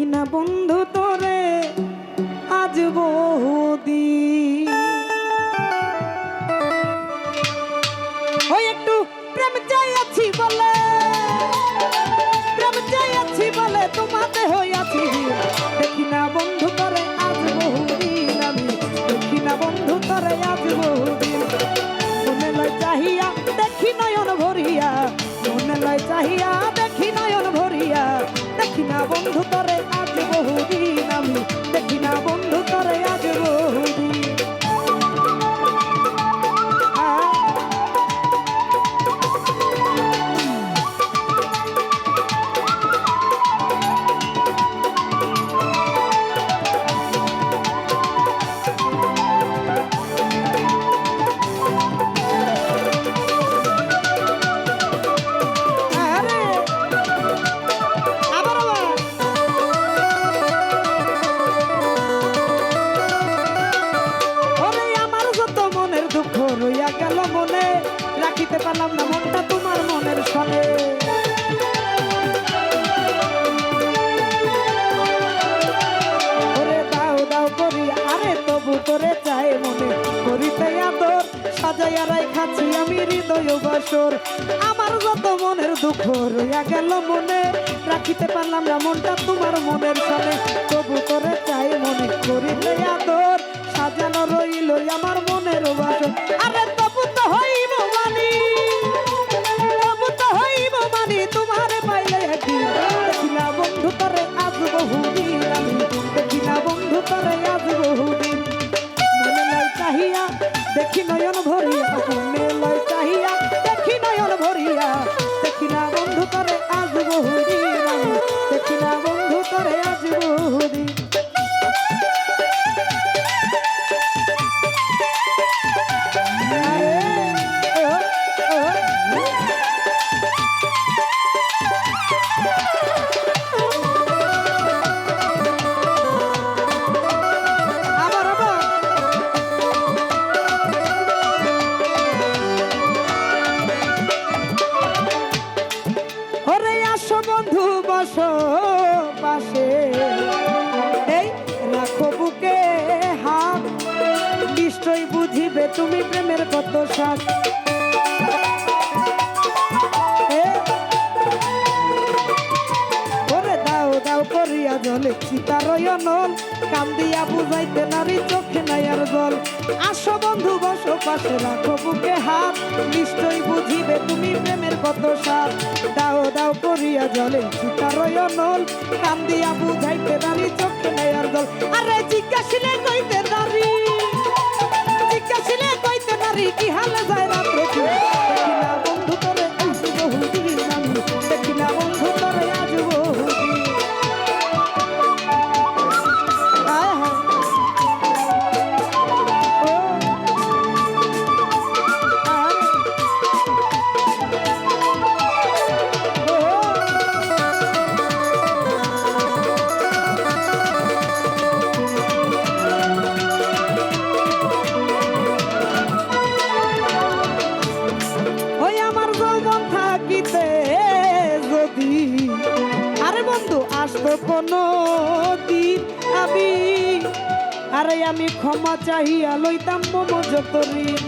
দেখি না বন্ধু তোরে, আজ বহুদি ওই একটু প্রেম চাই আছি বলে, প্রেম চাই আছি বলে তোমাতে হই আছি দেখি না বন্ধু তোরে, আজ বহুদিন আমি। দেখি না বন্ধু তোরে, আজ বহুদিন। মনে লয় চাহিয়া, দেখি নয়ন ভরিয়া। মনে লয় চাহিয়া, দেখি বন্ধু করে করি, আরে তবু তোরে চাই মনে। করিতে আদর, সাজাইয়া রাখাছি আমি হৃদয় বাসর। আমার যত মনের দুঃখ রইয়া গেল মনে, রাখিতে পারলাম না মনটা তোমার মনের সনে তবু তোরে চাই মনে করিতে আদর, সাজানো রইল আমার মনের বাসর। বসো পাশে। এই রাখো বুকে হাত। নিশ্চয় বুঝিবে তুমি প্রেমের কত স্বাদ। করিয়া জলে চিতারয় নল কান্দিয়া বুঝাইতে নারী চোখে নাই আর জল। আসো বন্ধু, বসো পাশে, রাখো বুকে হাত। নিশ্চয় বুঝিবে তুমি প্রেমের কত স্বাদ। দাও দাও করিয়া জলে চিতারয় নল কান্দিয়া বুঝাইতে নারী চোখে নাই আর জল। আরে জিজ্ঞাসিলে কইতে নারী, জিজ্ঞাসিলে কইতে নারী, কি হালে যায়? আমি, আরে আমি ক্ষমা চাহিয়া লইতাম মম যত ঋণ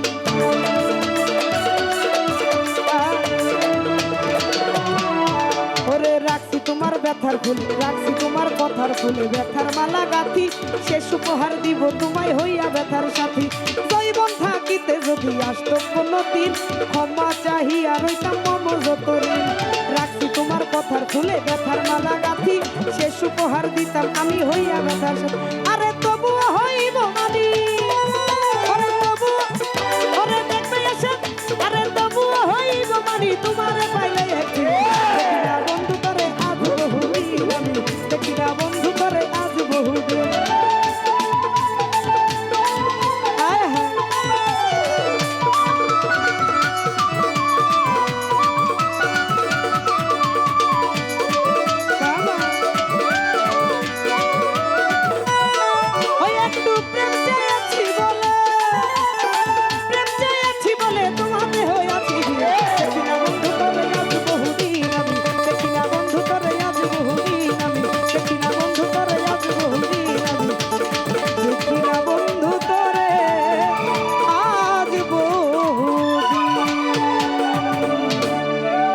ওরে রাখছি তোমার ব্যথার ফুল, রাখছি তোমার কথার ফুল, ব্যথার মালা গাথি, শেষ উপহার দিব তোমায় হইয়া ব্যথার সাথী। জৈবন থাকিতে যদি আসত কোনো দিন ক্ষমা চাহিয়া রইতাম মম যত রাখছি তোমার কথার ফুলে ব্যথার মালা গাথি। শেষ উপহার দিতাম আমি হইয়া ব্যথা আরে তবুও হইব মানি।